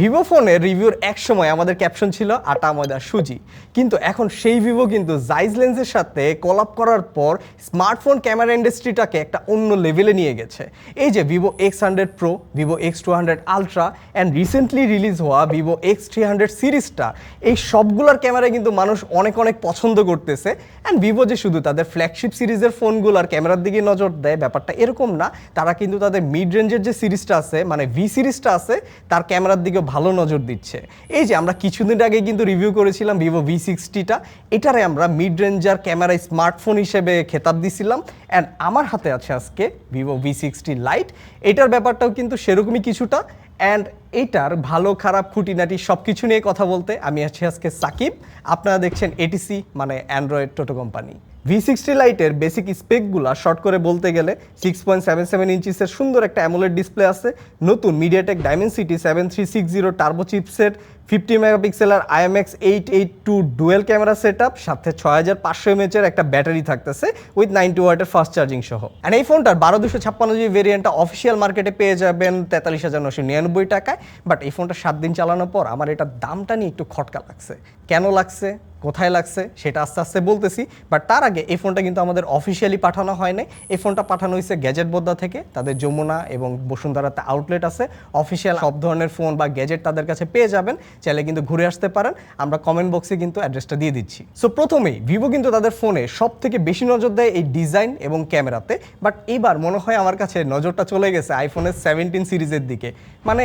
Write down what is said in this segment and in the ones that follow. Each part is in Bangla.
ভিভো ফোনের রিভিউর এক সময় আমাদের ক্যাপশন ছিল আটা, ময়দা, সুজি। কিন্তু এখন সেই ভিভো কিন্তু জাইজ লেন্সের সাথে কলাপ করার পর স্মার্টফোন ক্যামেরা ইন্ডাস্ট্রিটাকে একটা অন্য লেভেলে নিয়ে গেছে। এই যে Vivo X hundred pro Vivo X two hundred ultra and recently release হওয়া ভিভো এক্স থ্রি হান্ড্রেড সিরিজটা এই সবগুলোর ক্যামেরা কিন্তু মানুষ অনেক অনেক পছন্দ করতেছে। অ্যান্ড ভিভো যে শুধু তাদের ফ্ল্যাগশিপ সিরিজের ফোনগুলোর ক্যামেরার দিকে নজর দেয়, ব্যাপারটা এরকম না। তারা কিন্তু তাদের মিড রেঞ্জের যে সিরিজটা আছে মানে ভি সিরিজটা আছে, তার ক্যামেরার দিকে ভালো নজর দিচ্ছে। এই যে আমরা কিছুদিন আগে কিন্তু রিভিউ করেছিলাম ভিভো ভি সিক্সটিটা এটারে আমরা মিড রেঞ্জার ক্যামেরা স্মার্টফোন হিসেবে খেতাব দিছিলাম। অ্যান্ড আমার হাতে আছে আজকে ভিভো ভি সিক্সটি লাইট এটার ব্যাপারটাও কিন্তু সেরকমই কিছুটা। অ্যান্ড এটার ভালো, খারাপ, খুঁটিনাটি সব কিছু নিয়ে কথা বলতে আমি আছি আজকে সাকিব। আপনারা দেখছেন এটিসি মানে অ্যান্ড্রয়েড টোটো কোম্পানি ভি সিক্সটি লাইটের বেসিক স্পেকগুলো শর্ট করে বলতে গেলে সিক্স পয়েন্ট সেভেন সেভেন ইঞ্চিসের সুন্দর একটা অ্যামোলেড ডিসপ্লে আছে। নতুন MediaTek Dimensity seven three six zero turbo chipset fifty মেগাপিক্সেলের IMX eight eight two dual camera set up সাথে ছয় হাজার পাঁচশো এমএচের একটা ব্যাটারি থাকতেছে উইথ নাইনটি ওয়াটের ফাস্ট চার্জিং সহ। অ্যান্ড এই ফোনটার বারো দুশো ছাপ্পান্ন জিবি ভেরিয়েন্টটা অফিসিয়াল মার্কেটে পেয়ে যাবেন তেতাল্লিশ হাজার নশো নিরানব্বই টাকায়। বাট এই ফোনটা সাত দিন চালানোর পর আমার এটার দামটা নিয়ে একটু খটকা লাগছে। কেন লাগছে? কোথায় লাগছে সেটা আস্তে আস্তে বলতেছি। বাট তার আগে এই ফোনটা কিন্তু আমাদের অফিসিয়ালি পাঠানো হয় নাই। এই ফোনটা পাঠানো হয়েছে গ্যাজেট বোদ্দা থেকে। তাদের যমুনা এবং বসুন্ধরাতে আউটলেট আছে। অফিসিয়াল সব ধরনের ফোন বা গ্যাজেট তাদের কাছে পেয়ে যাবেন। চাইলে কিন্তু ঘুরে আসতে পারেন। আমরা কমেন্ট বক্সে কিন্তু অ্যাড্রেসটা দিয়ে দিচ্ছি। সো প্রথমেই ভিভো কিন্তু তাদের ফোনে সব থেকে বেশি নজর দেয় এই ডিজাইন এবং ক্যামেরাতে বাট এবার মনে হয় আমার কাছে নজরটা চলে গেছে আইফোনের সেভেন্টিন সিরিজের দিকে। মানে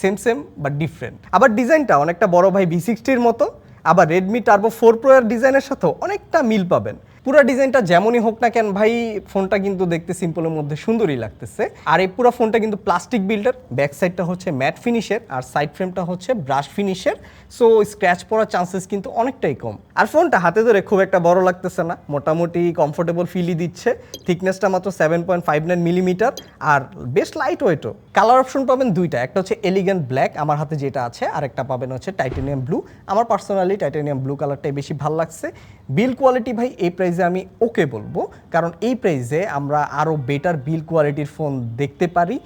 সেম সেম বাট ডিফারেন্ট আবার ডিজাইনটা অনেকটা বড় ভাই ভি সিক্সটির মতো। আবার রেডমি টার্বো ফোর প্রো এর ডিজাইনের সাথেও অনেকটা মিল পাবেন। পুরো ডিজাইনটা যেমনই হোক না কেন ভাই, ফোনটা কিন্তু দেখতে সিম্পলের মধ্যে সুন্দরই লাগতেছে। আর এই পুরো ফোনটা কিন্তু প্লাস্টিক বিল্ডার ব্যাক সাইডটা হচ্ছে ম্যাট ফিনিশের আর সাইড ফ্রেমটা হচ্ছে ব্রাশ ফিনিশের সো স্ক্র্যাচ পড়ার চান্সেস কিন্তু অনেকটাই কম। আর ফোনটা হাতে ধরে খুব একটা বড় লাগতেছে না, মোটামুটি কমফোর্টেবল ফিলই দিচ্ছে। থিকনেসটা মাত্র seven point five nine millimetre আর বেশ লাইট ওয়েটও কালার অপশন পাবেন দুইটা, একটা হচ্ছে এলিগেন্ট ব্ল্যাক আমার হাতে যেটা আছে, আর একটা পাবেন হচ্ছে টাইটেনিয়াম ব্লু আমার পার্সোনালি টাইটেনিয়াম ব্লু কালারটাই বেশি ভালো লাগছে। বিল কোয়ালিটি ভাই, এই প্রাইসে আমি ওকে বলব কারণ এই প্রাইসে আমরা আরও বেটার বিল কোয়ালিটির ফোন দেখতে পারি।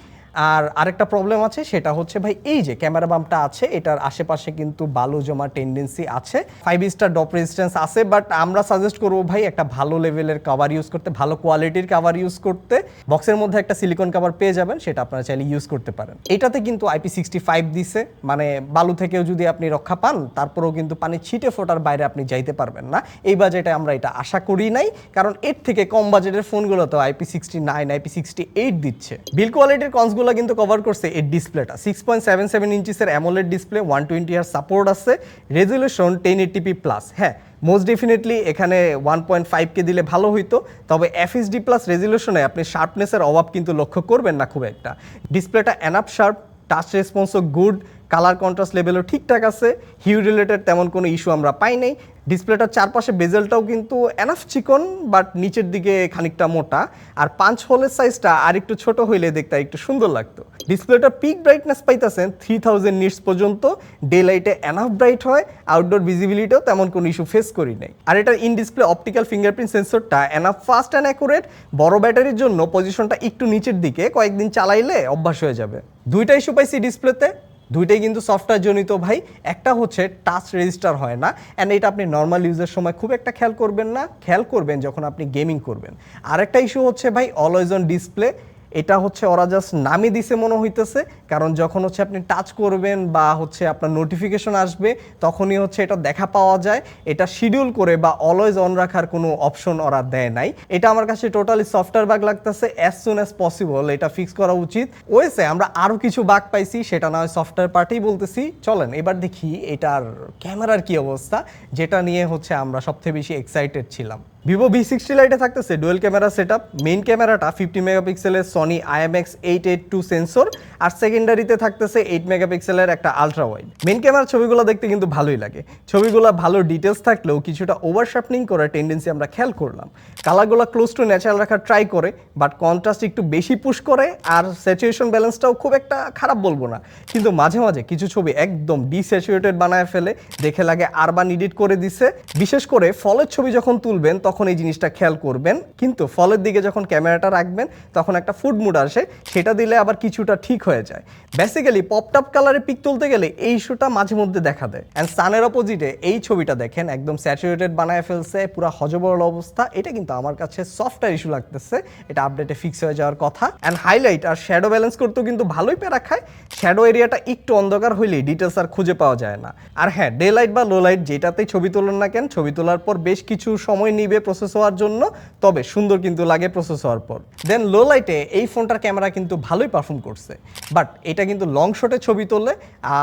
আর আরেকটা প্রবলেম আছে, সেটা হচ্ছে ভাই এই যে ক্যামেরা বামটা আছে, এটার আশেপাশে কিন্তু বালু জমা টেন্ডেন্সি আছে। ফাইভ স্টার ডপ রেজিস্ট্যান্স আছে বাট আমরা সাজেস্ট করব ভাই একটা ভালো লেভেলের কভার ইউজ করতে, ভালো কোয়ালিটির কাভার ইউজ করতে। বক্সের মধ্যে একটা সিলিকন কাভার পেয়ে যাবেন, সেটা আপনারা চাইলে ইউজ করতে পারেন। এটাতে কিন্তু আইপি সিক্সটি ফাইভ দিছে মানে বালু থেকেও যদি আপনি রক্ষা পান, তারপরেও কিন্তু পানি ছিটে ফোটার বাইরে আপনি যাইতে পারবেন না। এই বাজেটে আমরা এটা আশা করি নাই, কারণ এর থেকে কম বাজেটের ফোনগুলো তো IP sixty nine IP sixty eight দিচ্ছে বিল কোয়ালিটির কনসগুলো কিন্তু কভার করছে এর ডিসপ্লেটা সিক্স পয়েন্ট সেভেন সেভেন ইঞ্চিসের অ্যামোলেড ডিসপ্লে ওয়ান টোয়েন্টি আর সাপোর্ট আছে। Resolution ten eighty p plus হ্যাঁ। মোস্ট ডেফিনেটলি এখানে ওয়ান পয়েন্ট ফাইভকে দিলে ভালো হইতো, তবে এফএসডি প্লাস রেজলিউশনে আপনি শার্পনেসের অভাব কিন্তু লক্ষ্য করবেন না খুব একটা। ডিসপ্লেটা অ্যানাপ শার্প টাচ রেসপন্সও গুড কালার কন্ট্রাস্ট লেভেলও ঠিকঠাক আছে। হিউ রিলেটেড তেমন কোনো ইস্যু আমরা পাই নাই। ডিসপ্লেটার চারপাশে বেজেলটাও কিন্তু এনাফ চিকন বাট নিচের দিকে খানিকটা মোটা। আর পাঁচ হোলের সাইজটা আর একটু ছোট হইলে দেখতে একটু সুন্দর লাগতো। ডিসপ্লেটার পিক ব্রাইটনেস পাইতেছেন থ্রি থাউজেন্ড নিটস পর্যন্ত। ডে লাইটে এনাফ ব্রাইট হয় আউটডোর ভিজিবিলিটিও তেমন কোনো ইস্যু ফেস করি নাই। আর এটার ইন ডিসপ্লে অপটিক্যাল ফিঙ্গারপ্রিন্ট সেন্সরটা এনাফ ফাস্ট অ্যান্ড অ্যাকুরেট বড় ব্যাটারির জন্য পজিশনটা একটু নিচের দিকে, কয়েকদিন চালাইলে অভ্যাস হয়ে যাবে। দুইটা ইস্যু পাইছি ডিসপ্লেতে দুইটাই কিন্তু সফটওয়্যার জনিত ভাই। একটা হচ্ছে টাচ রেজিস্টার হয় না অ্যান্ড এটা আপনি নর্মাল ইউজের সময় খুব একটা খেয়াল করবেন না। খেয়াল করবেন যখন আপনি গেমিং করবেন। আরেকটা ইস্যু হচ্ছে ভাই অলওয়েজ অন ডিসপ্লে এটা হচ্ছে ওরা জাস্ট নামই দিছে মনে হইতেছে, কারণ যখন হচ্ছে আপনি টাচ করবেন বা হচ্ছে আপনার নোটিফিকেশন আসবে, তখনই হচ্ছে এটা দেখা পাওয়া যায়। এটা শিডিউল করে বা অলওয়েজ অন রাখার কোনো অপশন ওরা দেয় নাই। এটা আমার কাছে টোটালি সফটওয়্যার বাগ লাগতেছে অ্যাজ সুন অ্যাজ পসিবল এটা ফিক্স করা উচিত। ওয়েসে আমরা আরও কিছু বাগ পাইছি, সেটা না হয় সফটওয়্যার পার্টেই বলতেছি। চলেন, এবার দেখি এটার ক্যামেরার কি অবস্থা, যেটা নিয়ে হচ্ছে আমরা সবথেকে বেশি এক্সাইটেড ছিলাম। ভিভো ভি সিক্সটি লাইটে থাকতেছে dual camera set up main ক্যামেরাটা ফিফটি মেগাপিক্সেলের Sony IMX eight eight two sensor আর সেকেন্ডারিতে থাকতেছে এইট মেগাপিক্সেলের একটা আলট্রা ওয়াইড মেইন ক্যামেরার ছবিগুলো দেখতে কিন্তু ভালোই লাগে। ছবিগুলো ভালো ডিটেলস থাকলেও কিছুটা ওভার শার্পনিং করার টেন্ডেন্সি আমরা খেয়াল করলাম। কালারগুলো ক্লোজ টু ন্যাচারাল রাখার ট্রাই করে বাট কন্ট্রাস্ট একটু বেশি পুশ করে, আর স্যাচুয়েশন ব্যালেন্সটাও খুব একটা খারাপ বলব না। কিন্তু মাঝে মাঝে কিছু ছবি একদম ডিস্যাচুরেটেড বানায় ফেলে, দেখে লাগে আরবান এডিট করে দিছে। বিশেষ করে ফলের ছবি যখন তুলবেন, তখন তখন এই জিনিসটা খেয়াল করবেন। কিন্তু ফলের দিকে যখন ক্যামেরাটা রাখবেন, তখন একটা ফুড মুড আসে, সেটা দিলে আবার কিছুটা ঠিক হয়ে যায়। বেসিক্যালি পপটপ কালারে পিক তুলতে গেলে এই ইস্যুটা মাঝে মধ্যে দেখা দেয়। অ্যান্ড সানের অপোজিটে এই ছবিটা দেখেন, একদম স্যাচুরেটেড বানায় ফেলছে, পুরো হজবরল অবস্থা। এটা কিন্তু আমার কাছে সফটওয়্যার ইস্যু লাগতেছে। এটা আপডেটে ফিক্স হয়ে যাওয়ার কথা। অ্যান্ড হাইলাইট আর শ্যাডো ব্যালেন্স করতেও কিন্তু ভালোই প্যারা খায়। শ্যাডো এরিয়াটা একটু অন্ধকার হইলেই ডিটেলস আর খুঁজে পাওয়া যায় না। আর হ্যাঁ ডে লাইট বা লো লাইট যেটাতেই ছবি তোলেন না কেন, ছবি তোলার পর বেশ কিছু সময় নিবে প্রসেস হওয়ার জন্য, তবে সুন্দর কিন্তু লাগে প্রসেস হওয়ার পর। দেন লো লাইটে এই ফোনটার ক্যামেরা কিন্তু ভালোই পারফর্ম করছে। বাট এটা কিন্তু লং শটে ছবি তোলে,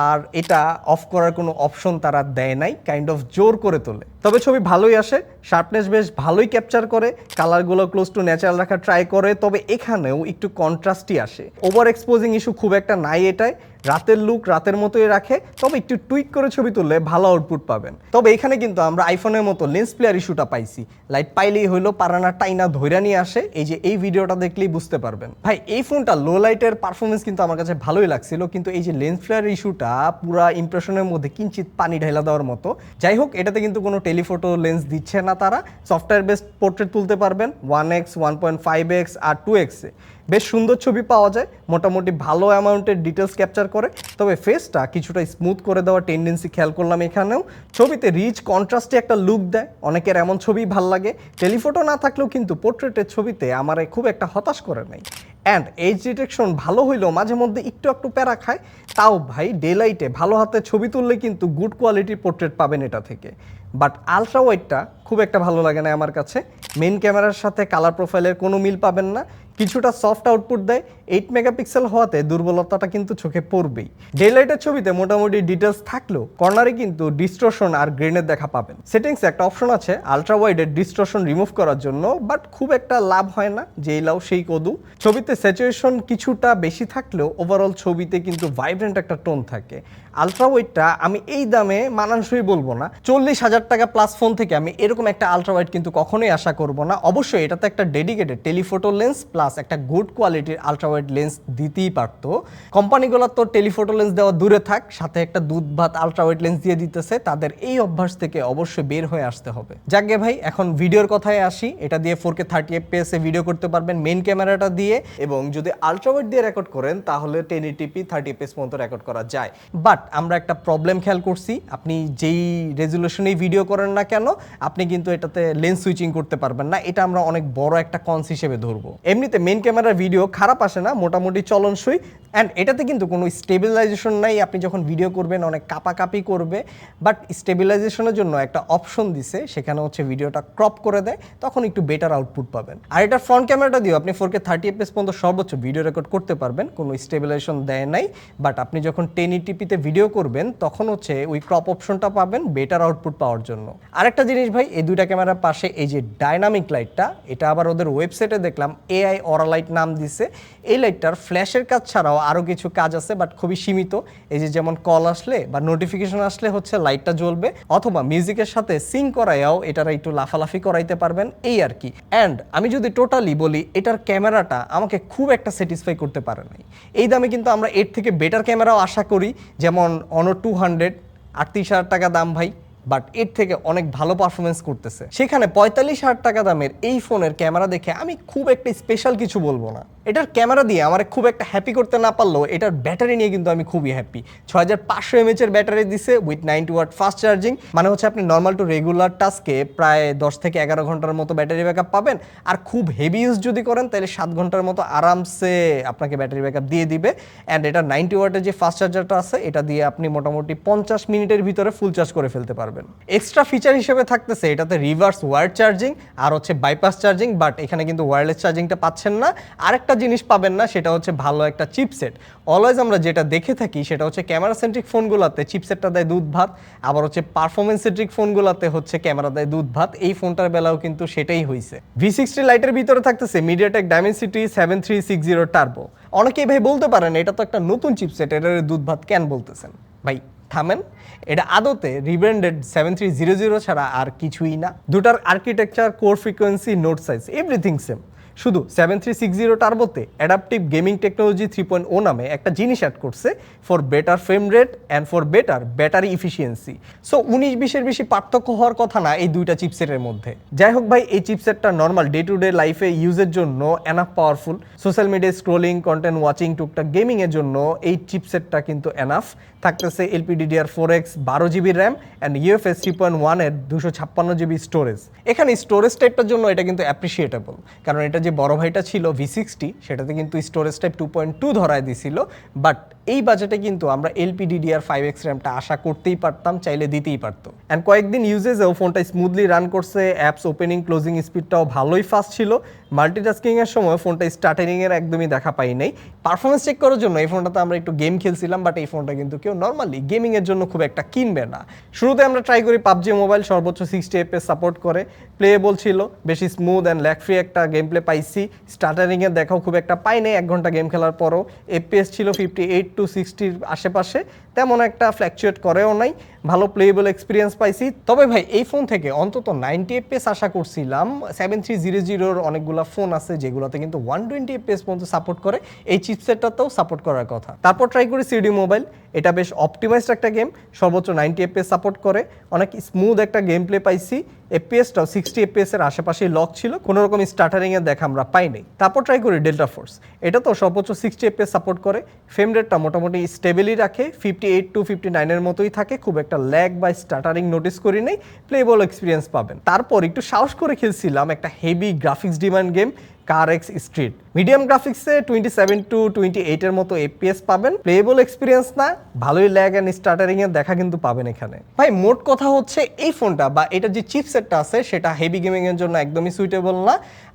আর এটা অফ করার কোনো অপশন তারা দেয় নাই কাইন্ড অফ জোর করে তোলে। তবে ছবি ভালোই আসে শার্পনেস বেশ ভালোই ক্যাপচার করে কালারগুলো ক্লোজ টু ন্যাচারাল রাখার ট্রাই করে, তবে এখানেও একটু কন্ট্রাস্টই আসে। ওভার এক্সপোজিং ইস্যু খুব একটা নাই এটাই রাতের লুক রাতের মতোই রাখে, তবে একটু টুইক করে ছবি তুললে ভালো আউটপুট পাবেন। তবে এখানে কিন্তু আমরা আইফোনের মতো লেন্স প্লেয়ার ইস্যুটা পাইছি। লাইট পাইলেই হইল, পারানা টাইনা ধৈরা নিয়ে আসে। এই যে এই ভিডিওটা দেখলেই বুঝতে পারবেন। ভাই, এই ফোনটা লো লাইটের পারফরমেন্স কিন্তু আমার কাছে ভালোই লাগছিল, কিন্তু এই যে লেন্স ফ্লেয়ার ইস্যুটা পুরা ইমপ্রেশনের মধ্যে কিঞ্চিত পানি ঢেলা দেওয়ার মতো। যাই হোক, এটাতে কিন্তু কোনো টেলিফোটো লেন্স দিচ্ছে না তারা। সফটওয়্যার বেসড পোর্ট্রেট তুলতে পারবেন one x one point five x আর টু এক্সে বেশ সুন্দর ছবি পাওয়া যায়, মোটামুটি ভালো অ্যামাউন্টের ডিটেলস ক্যাপচার করে। তবে ফেসটা কিছুটা স্মুথ করে দেওয়ার টেন্ডেন্সি খেয়াল করলাম এখানেও। ছবিতে রিচ কন্ট্রাস্টে একটা লুক দেয়, অনেকের এমন ছবি ভালো লাগে। টেলিফোটো না থাকলেও কিন্তু পোর্ট্রেটের ছবিতে আমার খুব একটা হতাশ করে নাই। অ্যান্ড এইচ ডিটেকশন ভালো হইলেও মাঝে মধ্যে একটু একটু প্যারা খায়। তাও ভাই ডে লাইটে ভালো হাতে ছবি তুললে কিন্তু গুড কোয়ালিটির পোর্ট্রেট পাবেন এটা থেকে। বাট আলট্রা ওয়াইডটা খুব একটা ভালো লাগে না আমার কাছে। মেন ক্যামেরার সাথে কালার প্রোফাইলের কোনো মিল পাবেন না। কিছুটা সফট আউটপুট দেয়। এইট মেগাপিক্সেল হওয়াতে দুর্বলতাটা কিন্তু চোখে পড়বেই। ডে লাইটের ছবিতে মোটামুটি ডিটেলস থাকলেও কর্নারে কিন্তু ডিস্ট্রোশন আর গ্রেনের দেখা পাবেন। সেটিংসে একটা অপশন আছে আলট্রা ওয়াইডের ডিস্ট্রোশন রিমুভ করার জন্য বাট খুব একটা লাভ হয় না, যেই লাও সেই কদু। ছবিতে স্যাচুরেশন কিছুটা বেশি থাকলেও ওভারঅল ছবিতে কিন্তু ভাইব্রেন্ট একটা টোন থাকে। আলট্রা ওয়াইডটা আমি এই দামে মানানসই বলব না। চল্লিশ হাজার টাকা প্লাস ফোন থেকে আমি এরকম একটা আলট্রা ওয়াইড কিন্তু কখনোই আশা করব না। অবশ্যই এটাতে একটা ডেডিকেটেড টেলিফোটো লেন্স প্লাস একটা গুড কোয়ালিটির আলট্রা ওয়াইড লেন্স দিতেই পারতো। কোম্পানিগুলো তো টেলিফোটো লেন্স দেওয়া দূরে থাক, সাথে একটা দুধ ভাত আলট্রা ওয়াইড লেন্স দিয়ে দিতেছে। তাদের এই অভ্যাস থেকে অবশ্যই বের হয়ে আসতে হবে। যাকে ভাই, এখন ভিডিওর কথায় আসি। এটা দিয়ে ফোর কে থার্টি এফপিএস এ ভিডিও করতে পারবেন মেন ক্যামেরাটা দিয়ে। এবং যদি আলট্রা ওয়াইড দিয়ে রেকর্ড করেন, তাহলে টেন টিপি থার্টি এফপিএস পর্যন্ত রেকর্ড করা যায়। বাট আমরা একটা প্রবলেম খেয়াল করছি। আপনি যেই রেজুলেশনেই ভিডিও করেন না কেন, আপনি কিন্তু এটাতে লেন্স সুইচিং করতে পারবেন না। এটা আমরা অনেক বড় একটা কনস হিসেবে ধরবো। এমনিতে মেন ক্যামেরার ভিডিও খারাপ আসে না, মোটামুটি চলনসই। অ্যান্ড এটাতে কিন্তু কোনো স্টেবিলাইজেশন নাই। আপনি যখন ভিডিও করবেন, অনেক কাপাকাপি করবে। বাট স্টেবিলাইজেশনের জন্য একটা অপশন দিছে, সেখানে হচ্ছে ভিডিওটা ক্রপ করে দেয়। তখন একটু বেটার আউটপুট পাবেন। আর এটা ফ্রন্ট ক্যামেরাটা দিয়েও আপনি ফোর কে থার্টি এফএস পর্যন্ত সর্বোচ্চ ভিডিও রেকর্ড করতে পারবেন। কোনো স্টেবিলাইজেশন দেয় নাই। বাট আপনি যখন টেন ইটিপিতে ভিডিও করবেন, তখন হচ্ছে ওই ক্রপ অপশনটা পাবেন বেটার আউটপুট পাওয়ার জন্য। আরেকটা জিনিস ভাই, এই দুইটা ক্যামেরার পাশে এই যে ডাইনামিক লাইটটা এটা আবার ওদের ওয়েবসাইটে দেখলাম এআই অরা লাইট নাম দিছে। এই লাইটটার ফ্ল্যাশের কাজ ছাড়াও আরও কিছু কাজ আছে বাট খুবই সীমিত। এই যে যেমন কল আসলে বা নোটিফিকেশন আসলে হচ্ছে লাইটটা জ্বলবে, অথবা মিউজিকের সাথে সিং করাইয়াও এটার একটু লাফালাফি করাইতে পারবেন, এই আর কি। অ্যান্ড আমি যদি টোটালি বলি, এটার ক্যামেরাটা আমাকে খুব একটা স্যাটিসফাই করতে পারে নাই। এই দামে কিন্তু আমরা এর থেকে বেটার ক্যামেরাও আশা করি, যেমন অনো টু হান্ড্রেড আটত্রিশ হাজার টাকা দাম ভাই। বাট এর থেকে অনেক ভালো পারফরমেন্স করতেছে। সেখানে পঁয়তাল্লিশ হাজার টাকা দামের এই ফোনের ক্যামেরা দেখে আমি খুব একটা স্পেশাল কিছু বলব না। এটার ক্যামেরা দিয়ে আমার খুব একটা হ্যাপি করতে না পারলেও এটার ব্যাটারি নিয়ে কিন্তু আমি খুবই হ্যাপি ছ হাজার পাঁচশো এমএচের ব্যাটারি দিছে with ninety watt fast charging মানে হচ্ছে আপনি নর্মাল টু রেগুলার টাস্কে প্রায় দশ থেকে এগারো ঘণ্টার মতো ব্যাটারি ব্যাকআপ পাবেন। আর খুব হেভি ইউজ যদি করেন, তাহলে সাত ঘণ্টার মতো আরামসে আপনাকে ব্যাটারি ব্যাকআপ দিয়ে দিবে। অ্যান্ড এটা নাইনটি ওয়াটের যে ফাস্ট চার্জারটা আছে, এটা দিয়ে আপনি মোটামুটি পঞ্চাশ মিনিটের ভিতরে ফুল চার্জ করে ফেলতে পারবেন। এক্সট্রা ফিচার হিসেবে থাকতেছে এটাতে রিভার্স ওয়ার্ড চার্জিং আর হচ্ছে বাইপাস চার্জিং বাট এখানে কিন্তু ওয়্যারলেস চার্জিংটা পাচ্ছেন না। আরেকটা জিনিস পাবেন না, সেটা হচ্ছে ভালো একটা চিপসেট অলওয়েজ আমরা যেটা দেখে থাকি, সেটা হচ্ছে ক্যামেরা সেন্ট্রিক ফোনগুলোতে চিপসেটটা দেয় দুধ ভাত, আবার হচ্ছে পারফরমেন্স সেন্ট্রিক ফোনগুলোতে হচ্ছে ক্যামেরা দেয় দুধ ভাত। এই ফোনটার বেলাও কিন্তু সেটাই হয়েছে ভি সিক্সটি লাইটের ভিতরে থাকতেছে MediaTek Dimensity seven three six zero turbo অনেকেই ভাই বলতে পারেন, এটা তো একটা নতুন চিপসেট এটার দুধ ভাত কেন বলতেছেন? ভাই থামেন। এটা আদতে rebranded seven three zero zero ছাড়া আর কিছুই না। দুটার architecture core frequency node size everything same শুধু seven three six zero টার্বোতে adaptive gaming technology three point o নামে একটা জিনিস অ্যাড করছে for better frame rate and for better battery efficiency so উনিশ বিশের বেশি পার্থক্য হওয়ার কথা না এই দুইটা চিপসেটের মধ্যে। যাই হোক ভাই, এই চিপসেটটা নর্মাল ডে টু ডে লাইফে ইউজের জন্য enough powerful social media scrolling content watching টুকটাক গেমিং এর জন্য এই চিপসেটটা কিন্তু এনাফ থাকতেছে এলপিডিডিআর ফোর এক্স বারো GB RAM and UFS three point ওয়ানের দুশো ছাপ্পান্ন জিবি স্টোরেজ এখানে স্টোরেজ টাইপটার জন্য এটা কিন্তু অ্যাপ্রিসিয়েটেবল কারণ এটা যে বড় ভাইটা ছিল ভি সিক্সটি সেটাতে কিন্তু storage type two point two ধরায় দিছিল বাট এই বাজেটে কিন্তু আমরা এলপিডিডিআর ফাইভ এক্স র্যামটা আশা করতেই পারতাম, চাইলে দিতেই পারতো। অ্যান্ড কয়েকদিন ইউজেসেও ফোনটা স্মুথলি রান করছে অ্যাপস ওপেনিং ক্লোজিং স্পিডটাও ভালোই ফাস্ট ছিল। মাল্টিটাস্কিং এর সময় ফোনটা স্টার্টারিং এর একদমই দেখা পাই নাই। পারফরমেন্স চেক করার জন্য এই ফোনটাতে আমরা একটু গেম খেলছিলাম বাট এই ফোনটা কিন্তু কেউ নর্মালি গেমিং এর জন্য খুব একটা কিনবে না। শুরুতে আমরা ট্রাই করি পাবজি মোবাইল সর্বোচ্চ সিক্সটি এফএস সাপোর্ট করে। প্লেয়েবল ছিল, বেশি স্মুথ অ্যান্ড ল্যাক ফ্রি একটা গেম প্লে পাইছি। স্টার্টারিংয়ে দেখাও খুব একটা পাই নাই। এক ঘণ্টা গেম খেলার পরও। এফপিএস ছিল ফিফটি এইট টু সিক্সটির আশেপাশে। তেমন একটা ফ্ল্যাকচুয়েট করেও নাই। ভালো প্লেয়েবল এক্সপিরিয়েন্স পাইছি। তবে ভাই, এই ফোন থেকে অন্তত নাইনটি এফপিএস আশা করছিলাম। সেভেন থ্রি জিরো জিরোর অনেকগুলো ফোন আছে, যেগুলোতে কিন্তু ওয়ান টোয়েন্টি এফপিএস পর্যন্ত সাপোর্ট করে। এই চিপসেটটাতেও সাপোর্ট করার কথা। তারপর ট্রাই করি সিডি মোবাইল এটা বেশ অপটিমাইজড একটা গেম সর্বোচ্চ নাইনটি এফপিএস সাপোর্ট করে। অনেক স্মুথ একটা গেম প্লে পাইছি এফপিএসটাও সিক্সটি এফপিএস এর আশেপাশেই লক ছিল। কোনো রকম স্টার্টারিং এর দেখা আমরা পাই নাই তারপর ট্রাই করি ডেল্টা ফোর্স এটা তো সর্বোচ্চ সিক্সটি এফপিএস সাপোর্ট করে। ফ্রেম রেটটা মোটামুটি স্টেবলই রাখে। ফিফটি এইট টু ফিফটি নাইনের মতোই থাকে, খুব একটা ল্যাগ বা স্টার্টারিং নোটিস করি নেই প্লেবল এক্সপিরিয়েন্স পাবেন। তারপর একটু সাহস করে খেলছিলাম একটা heavy graphics demand game car x street medium গ্রাফিক্সে twenty seven to twenty এইটের মতো এফপিএস পাবেন। প্লেয়েবল এক্সপিরিয়েন্স না, ভালোই ল্যাগ অ্যান্ড স্টার্টারিং এর দেখা কিন্তু পাবেন এখানে। ভাই, মোট কথা হচ্ছে এই ফোনটা বা এটা যে চিপসেটটা আছে, সেটা হেভি গেমিং এর জন্য একদমই সুইটেবল না।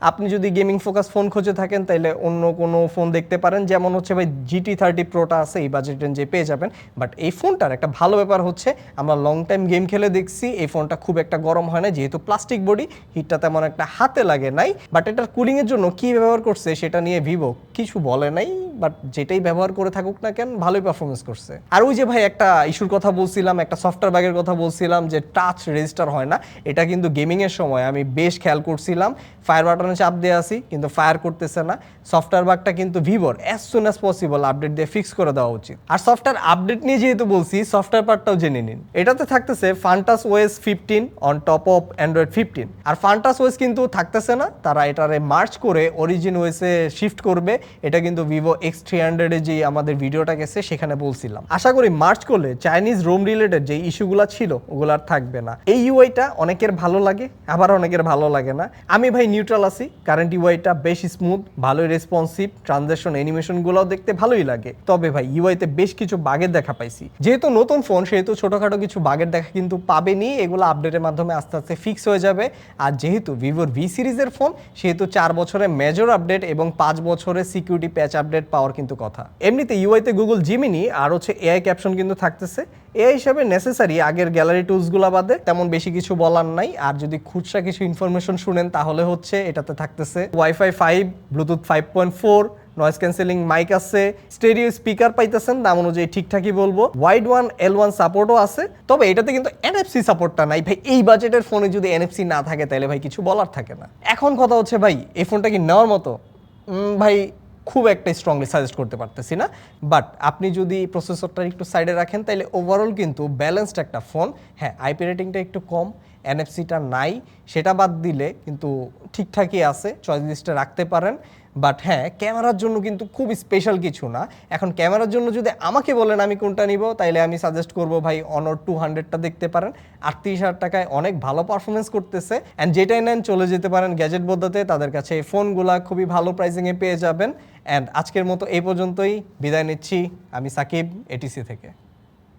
আপনি যদি গেমিং ফোকাস ফোন খুঁজে থাকেন তাহলে অন্য কোনো ফোন দেখতে পারেন। যেমন হচ্ছে ভাই জিটি থার্টি প্রোটা আছে, এই বাজেট রেঞ্জে পেয়ে যাবেন। বাট এই ফোনটার একটা ভালো ব্যাপার হচ্ছে, আমরা লং টাইম গেম খেলে দেখছি, এই ফোনটা খুব একটা গরম হয় না। যেহেতু প্লাস্টিক বডি হিটটা তেমন একটা হাতে লাগে নাই। বাট এটার কুলিং এর জন্য কি ব্যবহার করছে সেটা নিয়ে ভিভো কিছু বলে নাই। বাট যেটাই ব্যবহার করে থাকুক না কেন, ভালোই পারফরমেন্স করছে। আর ওই যে ভাই একটা ইস্যুর কথা বলছিলাম, একটা সফটওয়্যার ব্যাগের কথা বলছিলাম যে টাচ রেজিস্টার হয় না, এটা কিন্তু গেমিং এর সময়। আমি বেশ খেয়াল করছিলাম ফায়ার বাটনে চাপ দিয়ে আসি কিন্তু ফায়ার করতেছে না। সফটওয়্যার বাগটা কিন্তু ভিভোর as soon as possible update দিয়ে ফিক্স করে দেওয়া উচিত। আর সফটওয়্যার আপডেট নিয়ে যেহেতু বলছি সফটওয়্যার পার্টটাও জেনে নিন। এটাতে থাকতেছে Funtouch OS fifteen on top of Android fifteen R Funtouch OS কিন্তু থাকতেছে না, তারা এটারে মার্চ করে অরিজিন ওয়েসে শিফট করবে, এটা কিন্তু ভিভো এক্স থ্রি হান্ড্রেডে যে আমাদের ভিডিওটা গেছে, সেখানে বলছিলাম। আশা করি মার্চ করলে চাইনিজ রোম রিলেটেড যে ইস্যুগুলো ছিল, ওগুলো আর থাকবে না। এই ইউআইটা অনেকের ভালো লাগে, আবার অনেকের ভালো লাগে না। আমি ভাই নিউট্রাল আছি কারেন্ট ইউআইটা বেশ স্মুথ ভালোই রেসপন্সিভ ট্রানজ্যাকশন অ্যানিমেশনগুলোও দেখতে ভালোই লাগে। তবে ভাই ইউআইতে বেশ কিছু বাগের দেখা পাইছি। যেহেতু নতুন ফোন সেহেতু ছোটখাটো কিছু বাগের দেখা কিন্তু পাবেনি, এগুলো আপডেটের মাধ্যমে আস্তে আস্তে ফিক্স হয়ে যাবে। আর যেহেতু ভিভোর ভি সিরিজের ফোন সেহেতু চার বছরের মেজর আপডেট এবং পাঁচ বছরের সিকিউরিটি প্যাচ আপডেট পাওয়ার কিন্তু কথা। এমনিতে ইউআইতে গুগল জিমিনি আর হচ্ছে এআই ক্যাপশন কিন্তু থাকতেছে। এআই হিসাবে নেসেসারি আগের গ্যালারি টুলসগুলো বাদে তেমন বেশি কিছু বলার নাই। আর যদি খুচরা কিছু ইনফরমেশন শুনেন, তাহলে হচ্ছে এটাতে থাকতেছে WiFi five Bluetooth five point four noise cancelling mike আছে স্টেরিও স্পিকার পাইতেছেন দাম অনুযায়ী ঠিকঠাকই বলব। ওয়াইড ওয়ান এল ওয়ান সাপোর্টও আছে। তবে এটাতে কিন্তু এনএফসি সাপোর্টটা নাই। ভাই, এই বাজেটের ফোনে যদি এনএফসি না থাকে, তাহলে ভাই কিছু বলার থাকে না। এখন কথা হচ্ছে ভাই, এই ফোনটা কি নেওয়ার মতো? ভাই খুব একটা স্ট্রংলি সাজেস্ট করতে পারতেছি না। বাট আপনি যদি প্রসেসরটা একটু সাইডে রাখেন তাহলে ওভারঅল কিন্তু ব্যালেন্সড একটা ফোন হ্যাঁ আইপি রেটিংটা একটু কম এনএফসিটা নাই, সেটা বাদ দিলে কিন্তু ঠিকঠাকই আছে চয়েস লিস্টে রাখতে পারেন। বাট হ্যাঁ ক্যামেরার জন্য কিন্তু খুব স্পেশাল কিছু না। এখন ক্যামেরার জন্য যদি আমাকে বলেন আমি কোনটা নিব, তাইলে আমি সাজেস্ট করব ভাই অনর টু হান্ড্রেডটা দেখতে পারেন। আটত্রিশ হাজার টাকায় অনেক ভালো পারফরমেন্স করতেছে। অ্যান্ড যেটাই নেন চলে যেতে পারেন গ্যাজেট বোদ্ধাতে তাদের কাছে এই ফোনগুলা খুবই ভালো প্রাইসিংয়ে পেয়ে যাবেন। অ্যান্ড আজকের মতো এই পর্যন্তই। বিদায় নিচ্ছি। আমি সাকিব এটিসি থেকে।